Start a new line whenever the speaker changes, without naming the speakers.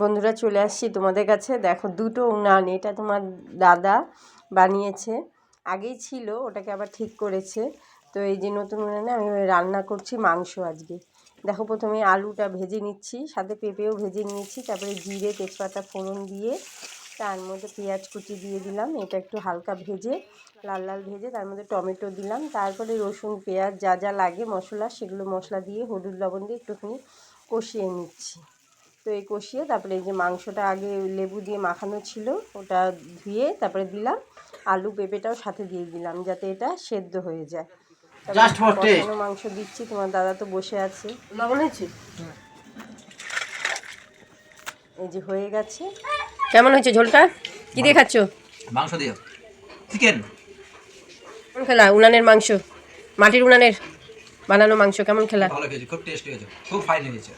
বন্ধুরা চলে আসছি তোমাদের কাছে। দেখো দুটো উনান, এটা তোমার দাদা বানিয়েছে। আগেই ছিল, ওটাকে আবার ঠিক করেছে। তো এই যে নতুন উনানে আমি রান্না করছি মাংস আজকে। দেখো প্রথমে আলুটা ভেজে নিচ্ছি, সাথে পেঁপেও ভেজে নিয়েছি, তারপরে জিরে, তেজপাতা, ফোড়ন দিয়ে তার মধ্যে পেঁয়াজ কুচি দিয়ে দিলাম, এটা একটু হালকা ভেজে, লাল লাল ভেজে তার মধ্যে টমেটো দিলাম, তারপরে রসুন, পেঁয়াজ যা যা লাগে মশলা, সেগুলো মশলা দিয়ে, হলুদ লবণ দিয়ে একটুখানি কষিয়ে নিচ্ছি। তো এই কষিয়ে তারপরে এই যে মাংসটা আগে লেবু দিয়ে মাখানো ছিল ওটা ধুয়ে তারপরে দিলাম। আলু পেঁপেটাও সাথে দিয়ে দিলাম যাতে এটা সেদ্ধ হয়ে যায়. কষানো মাংস দিচ্ছি তোমার দাদা তো বসে আছে। এই যে হয়ে গেছে। কেমন হয়েছে ঝোলটা? কি দিয়ে খাচ্ছ?
মাংস দিয়ে চিকেন
কেমন খেলা? উনানের মাংস। মাটির উনানের বানানো মাংস কেমন খেলা?
ভালো খেয়েছে খুব টেস্টি হয়েছে খুব ফাইন হয়েছে